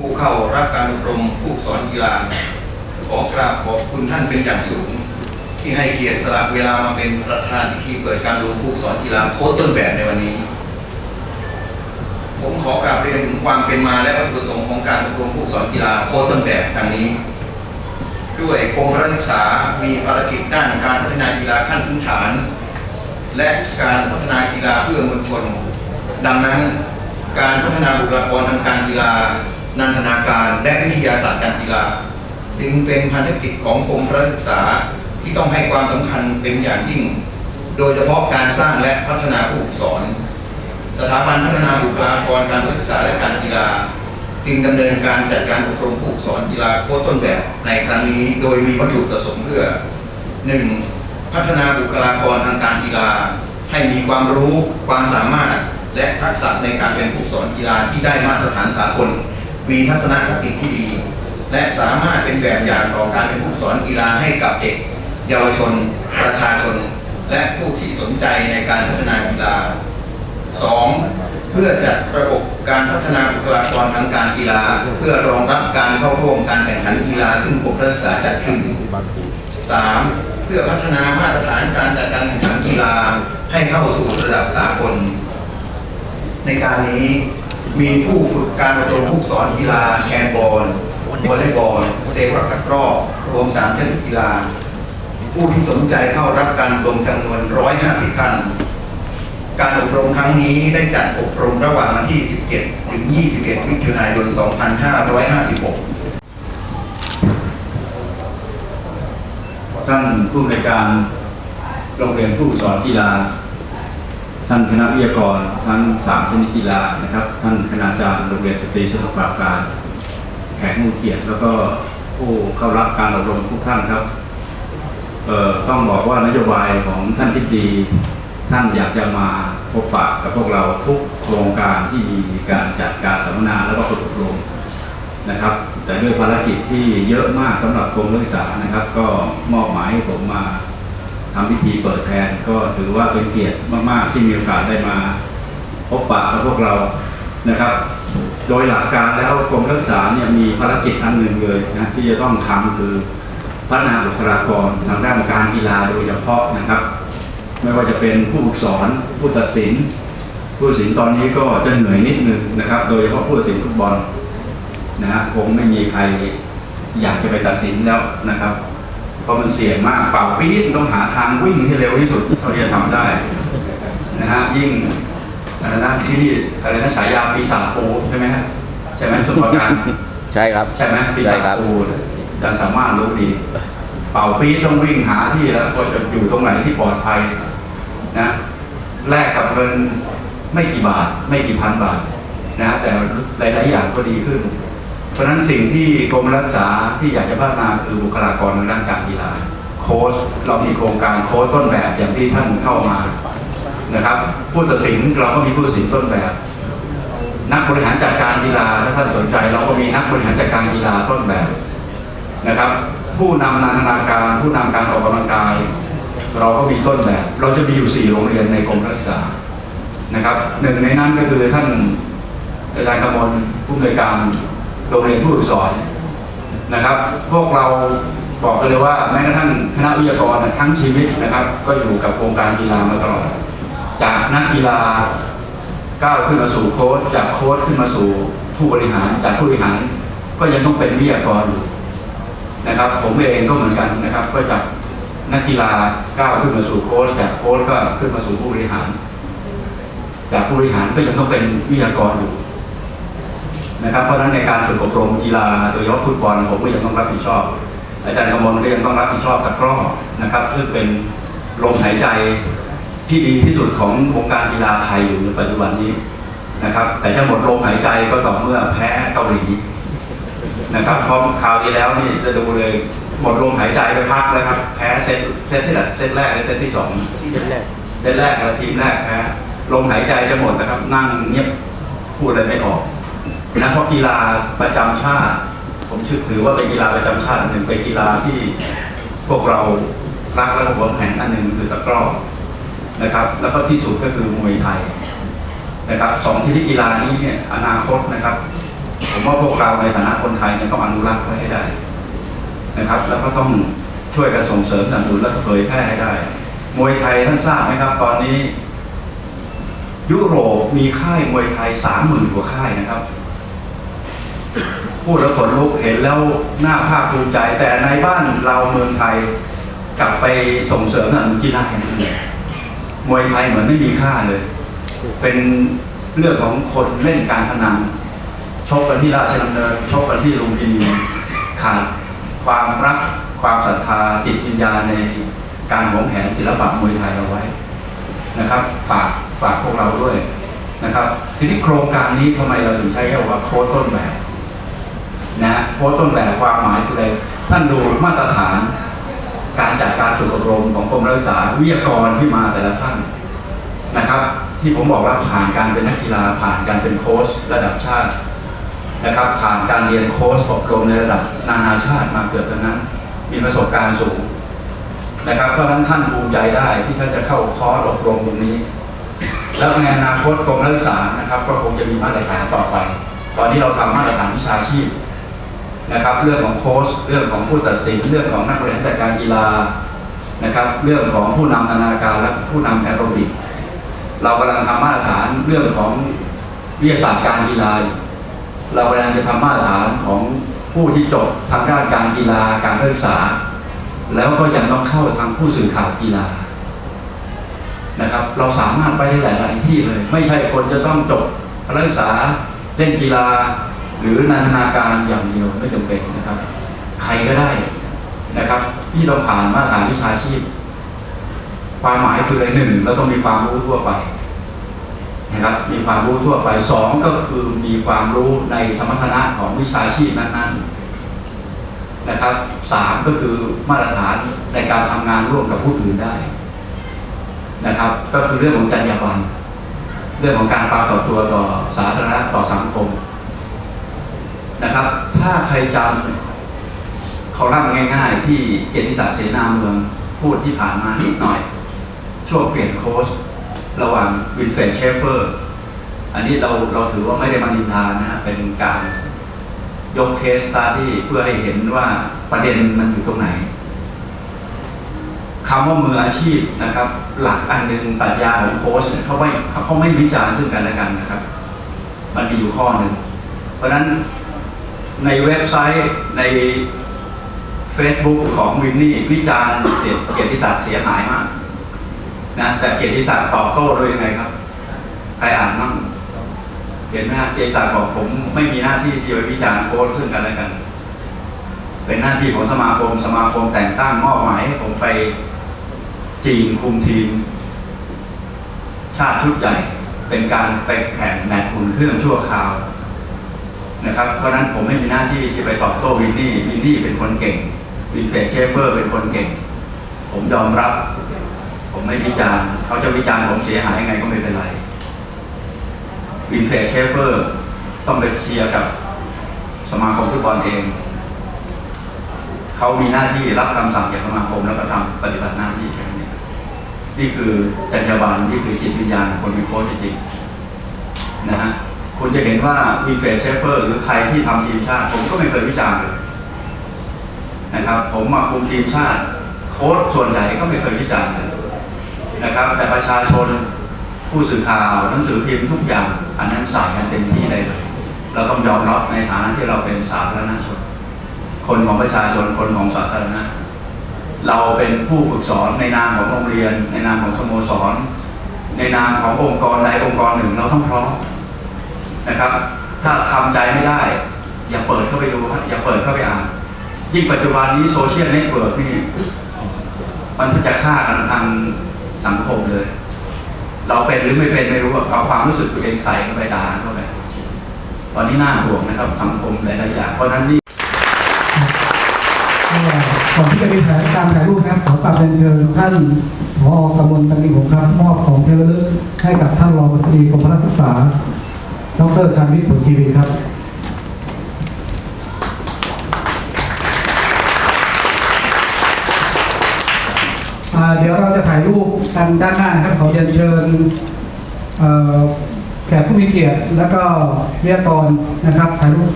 ผู้เข้ารับการอบรมผู้สอนกีฬาขอกราบขอบคุณท่านเป็นอย่างสูง ที่ให้เกียรติสละเวลามาเป็นประธานพิธีเปิดการรวมผู้สอนกีฬาโค้ชต้นแบบในวันนี้ ผมขอกราบเรียนถึงความเป็นมาและวัตถุประสงค์ของการอบรมผู้สอนกีฬาโค้ชต้นแบบดังนี้ ด้วยกรมรัศึกษามีภารกิจด้านการพัฒนากีฬาขั้นพื้นฐาน และการพัฒนากีฬาเพื่อมวลชน ดังนั้น การพัฒนาบุคลากรทางการกีฬา นันทนาการและวิทยาศาสตร์การกีฬา จึงเป็นภารกิจของกรมพระศึกษาที่ต้องให้ความสำคัญเป็นอย่างยิ่ง โดยเฉพาะการสร้างและพัฒนาผู้สอน สถาบันพัฒนาบุคลากรการศึกษาและการกีฬา จึงดำเนินการจัดการอบรมผู้สอนกีฬาโค้ชต้นแบบในครั้งนี้ โดยมีวัตถุประสงค์เพื่อ 1. พัฒนาบุคลากรทางการกีฬา ให้มีความรู้ความสามารถและทักษะในการเป็นผู้สอนกีฬาที่ได้มาตรฐานสากล มีทัศนคติที่ดี และสามารถเป็นแบบอย่างต่อการเป็นผู้สอนกีฬาให้กับเด็ก เยาวชน ประชาชน และผู้ที่สนใจในการพัฒนากีฬา 2. เพื่อจัดระบบการพัฒนาบุคลากรทางการกีฬา เพื่อรองรับการเข้าร่วมการแข่งขันกีฬาซึ่งกรมการศึกษาจัดขึ้น 3. เพื่อพัฒนามาตรฐานการจัดการแข่งขันกีฬาให้เข้าสู่ระดับสากล ในการนี้ มีผู้ฝึกการอบรมผู้สอนกีฬาแฮนด์บอลวอลเลย์บอลเซปักตะกร้อรวม3ชนิดกีฬา ผู้ที่สนใจเข้ารับการอบรมจำนวน 150ท่านการอบรมครั้งนี้ได้จัดอบรมระหว่างวันที่ 17 ถึง 21 มิถุนายน 2556 ท่านผู้ในการโรงเรียนผู้สอนกีฬา ท่านคณะวิทยากรทั้งสามชนิดกีฬานะครับ ท่านคณาจารย์โรงเรียนสตรีสมุทรปราการแขกผู้เกียรติแล้วก็ผู้เข้ารับการอบรมทุกท่านครับต้องบอกว่านโยบายของท่านทิบดี ท่านอยากจะมาพบปะกับพวกเราทุกโครงการที่มีการจัดการสัมมนาแล้วก็ฝึกอบรมนะครับ แต่ด้วยภารกิจที่เยอะมากสำหรับกรมนักศึกษานะครับ ก็มอบหมายให้ผมมา ทำพิธีเปิดแทนก็ถือว่าเป็นเกียรติมากๆ ที่มีโอกาสได้มาพบปะกับพวกเรานะครับ โดยหลักการแล้วกรมนักษาเนี่ยมีภารกิจอันหนึ่งเลยนะที่จะต้องทำคือพัฒนาบุคลากรทางด้านการกีฬาโดยเฉพาะนะครับ ไม่ว่าจะเป็นผู้ฝึกสอนผู้ตัดสิน ผู้ตัดสินตอนนี้ก็จะเหนื่อยนิดนึงนะครับ โดยเฉพาะผู้ตัดสินฟุตบอลนะฮะคงไม่มีใครอยากจะไปตัดสินแล้วนะครับ เพราะมันเสี่ยงมากเป่าปี๊ดต้องหาทางวิ่งให้เร็วที่สุดเท่าที่จะทำได้นะฮะยิ่งอะไรนะที่นี่อะไรนะฉายาปีศาจปูใช่ไหมฮะใช่ไหมสุนทรการใช่ครับ ใช่ไหมปีใช่ศาจครับปูอาจารย์สามารถรู้ดี เป่าปี๊ดต้องวิ่งหาที่แล้วก็จะอยู่ตรงไหนที่ปลอดภัยนะแลกกับเงินไม่กี่บาท ไม่กี่พันบาทนะแต่หลาย ๆ อย่างก็ดีขึ้น เพราะฉะนั้นสิ่งที่กรมรักษาที่อยากจะพัฒนาคือบุคลากรทางด้านการกีฬาโค้ชเรามีโครงการโค้ชต้นแบบอย่างที่ท่านเข้ามานะครับผู้ตัดสินเราก็มีผู้ตัดสินต้นแบบ นักบริหารจัดการกีฬาถ้าท่านสนใจ เราก็มีนักบริหารจัดการกีฬาต้นแบบนะครับ ผู้นำนันนาการผู้นำการออกกำลังกาย เราก็มีต้นแบบ เราจะมีอยู่สี่โรงเรียนในกรมรักษานะครับหนึ่งในนั้นก็คือท่านอาจารย์กมลผู้อำนวยการ โรงเรียนผู้ฝึกสอนนะครับ พวกเราบอกกันเลยว่าแม้กระทั่งคณะวิทยากรทั้งชีวิตนะครับ ก็อยู่กับโครงการกีฬามาตลอด จากนักกีฬาก้าวขึ้นมาสู่โค้ชจากโค้ชขึ้นมาสู่ผู้บริหารจากผู้บริหารก็ยังต้องเป็นวิทยากรอยู่นะครับ ผมเองก็เหมือนกันนะครับ ก็จากนักกีฬาก้าวขึ้นมาสู่โค้ชจากโค้ชก็ขึ้นมาสู่ผู้บริหาร จากผู้บริหารก็ยังต้องเป็นวิทยากรอยู่ นะครับเพราะฉะนั้นในการฝึกอบรมกีฬาโดยเฉพาะฟุตบอลผมก็ยังต้องรับผิดชอบ อาจารย์กมลก็ยังต้องรับผิดชอบตะกร้อนะครับซึ่งเป็นลมหายใจที่ดีที่สุดของวงการกีฬาไทยอยู่ในปัจจุบันนี้นะครับ แต่จะหมดลมหายใจก็ต่อเมื่อแพ้เกาหลีนะครับเพราะคราวที่แล้วนี่จะดูเลยหมดลมหายใจไปพักแล้วครับ แพ้เซตเซตที่ไหนเซตแรกหรือเซตที่สองเช่นแรกเซตแรกนะทีมแรกแพ้ลมหายใจจะหมดนะครับ นั่งเงียบพูดอะไรไม่ออก นะเพราะกีฬาประจำชาติ ผมชื่อถือว่าเป็นกีฬาประจำชาติหนึ่งเป็นกีฬาที่พวกเรารักและหวงแหนอันหนึ่งคือตะกร้อนะครับ แล้วก็ที่สุดก็คือมวยไทยนะครับสองชนิดกีฬานี้เนี่ยอนาคตนะครับ ผมว่าพวกเราในฐานะคนไทยเนี่ยต้องอนุรักษ์ไว้ให้ได้นะครับ แล้วก็ต้องช่วยกันส่งเสริมสนับสนุนและเผยแพร่ให้ได้ มวยไทยท่านทราบไหมครับ ตอนนี้ ยุโรปมีค่ายมวยไทยสามหมื่นกว่าค่ายนะครับ พูดแล้วขนลุกเห็นแล้วหน่าภาคภูมิใจ แต่ในบ้านเราเมืองไทยกลับไปส่งเสริมนับสนุนกีฬาอย่งอื่นมวยไทยเหมือนไม่มีค่าเลย เป็นเรื่องของคนเล่นการพนันชกกันที่ราชดำเนินชกกันที่ลุมพินีขาดความรักความศรัทธาจิตวิญญาณในการหวงแหนศิลปะมวยไทยเอาไว้นะครับฝากฝากพวกเราด้วยนะครับ ทีนี้โครงการนี้ทำไมเราถึงใช้คำว่าโค้ดต้นแบบ นะฮะโค้ดต้นแบบความหมายคืออะไรท่านดูมาตรฐาน การจัดการฝึกอบรมของกรมรักษาวิทยากรที่มาแต่ละท่านนะครับ ที่ผมบอกว่าผ่านการเป็นนักกีฬาผ่านการเป็นโค้ชระดับชาตินะครับ ผ่านการเรียนโค้ชอบรมในระดับนานาชาติมาเกือบทั้งนั้น มีประสบการณ์สูงนะครับเพราะฉะนั้นท่านภูมิใจได้ที่ท่านจะเข้าคอร์สอบรมตรงนี้ แล้วในอนาคตกรมรักษานะครับ ก็คงจะมีมาตรฐานต่อไป ตอนนี้เราทำมาตรฐานวิชาชีพ นะครับ เรื่องของโค้ชเรื่องของผู้ตัดสิน เรื่องของนักบริหารจัดการกีฬานะครับ เรื่องของผู้นำนานาการและผู้นำแอโรบิกเรากำลังทำมาตรฐานเรื่องของวิทยาศาสตร์การกีฬา เรากำลังจะทำมาตรฐานของผู้ที่จบทางด้านการกีฬาการศึกษา แล้วก็ยังต้องเข้าทางผู้สื่อข่าวกีฬานะครับ เราสามารถไปได้หลาย ๆ ที่เลย ไม่ใช่คนจะต้องจบการศึกษาเล่นกีฬา หรือนันทนาการอย่างเดียวไม่จำเป็นนะครับ ใครก็ได้นะครับ ที่ต้องผ่านมาตรฐานวิชาชีพ ความหมายคืออะไรหนึ่งเราต้องมีความรู้ทั่วไปนะครับ มีความรู้ทั่วไปสองก็คือมีความรู้ในสมรรถนะของวิชาชีพนั้นๆนะครับสามก็คือมาตรฐานในการทำงานร่วมกับผู้อื่นได้นะครับ ก็คือเรื่องของจรรยาบรรณเรื่องของการปรากฏตัวต่อสาธารณะต่อสังคม นะครับ ถ้าใครจำเขาเล่าง่าย ๆ ที่เกียรติศักดิ์เสนาเมืองพูดที่ผ่านมานิดหน่อย ช่วงเปลี่ยนโค้ชระหว่างวินเฟรดเชฟเฟอร์ อันนี้เราเราถือว่าไม่ได้มานินทานะฮะเป็นการยกเคสตาที่เพื่อให้เห็นว่าประเด็นมันอยู่ตรงไหนคำว่ามืออาชีพนะครับ หลักอันหนึ่งปรัชญาของโค้ชเนี่ยเขาไม่เขาไม่วิจารณ์ซึ่งกันและกันนะครับ มันมีอยู่ข้อหนึ่งเพราะฉะนั้น ในเว็บไซต์ใน Facebook ของวินนี่วิจารณ์เกียรติศักดิ์เสียหายมากนะแต่เกียรติศักดิ์ตอบโต้โดยยังไงครับ ใครอ่านมั่งเห็นไหมฮะเกียรติศักดิ์บอกผมไม่มีหน้าที่ที่จะไปวิจารณ์โค้ชซึ่งกันและกัน เป็นหน้าที่ของสมาคมสมาคมแต่งตั้งมอบหมายให้ผมไปจีนคุมทีม ชาติชุดใหญ่ เป็นการไปแข่งแมตช์อุ่นเครื่องชั่วคราว นะครับ เพราะนั้นผมไม่มีหน้าที่ที่ไปตอบโต้วินนี่วินนี่เป็นคนเก่งวินเฟรดเชฟเฟอร์เป็นคนเก่ง ผมยอมรับ ผมไม่วิจารณ์เขาจะวิจารณ์ผมเสียหายยังไงก็ไม่เป็นไรวินเฟรดเชฟเฟอร์ต้องไปเคลียร์กับสมาคมฟุตบอลเองเขามีหน้าที่รับคำสั่งจากสมาคมแล้วก็ทำปฏิบัติหน้าที่แค่นี้นี่คือจรรยาบรรณนี่คือจิตวิญญาณของคนมีโค้ชจริงๆนะฮะ คุณจะเห็นว่าวีเฟรเชฟเฟอร์หรือใครที่ทำทีมชาติ ผมก็ไม่เคยวิจารณ์เลยนะครับ ผมมาคุมทีมชาติ โค้ชส่วนใหญ่ก็ไม่เคยวิจารณ์เลยนะครับ แต่ประชาชนผู้สื่อข่าวหนังสือพิมพ์ทุกอย่าง อันนั้นใส่กันเต็มที่เลยเราต้องยอมรับในฐานะที่เราเป็นสาธารณชน คนของประชาชนคนของสาธารณะเราเป็นผู้ฝึกสอนในนามของโรงเรียน ในนามของสโมสร ในนามขององค์กรใดองค์กรหนึ่งเราต้องพร้อม นะครับ ถ้าทำใจไม่ได้ อย่าเปิดเข้าไปดูอย่าเปิดเข้าไปอ่าน ยิ่งปัจจุบันนี้โซเชียลเน็ตเวิร์กนี่มันจะฆ่ากันทางสังคมเลย เราเป็นหรือไม่เป็นไม่รู้อะเอาความรู้สึกตัวเองใส่เข้าไปด่าเข้าไปตอนนี้น่าห่วงนะครับสังคมหลายๆอย่างเพราะฉะนั้นนี่ก่อนที่จะมีแผนการถ่ายรูปนะครับขอกราบเรียนเชิญท่านผอกำมลตันติหงครับมอบของเทเลลึกให้กับท่านรองรัฐมนตรีกรมพระศึกษา ดรชันวิทย์ผลชีวินครับเดี๋ยวเราจะถ่ายรูปกันด้านหน้านะครับขอเรียนเชิญแขกผู้มีเกียรติ แล้วก็เรียากรนะครับถ่ายรูป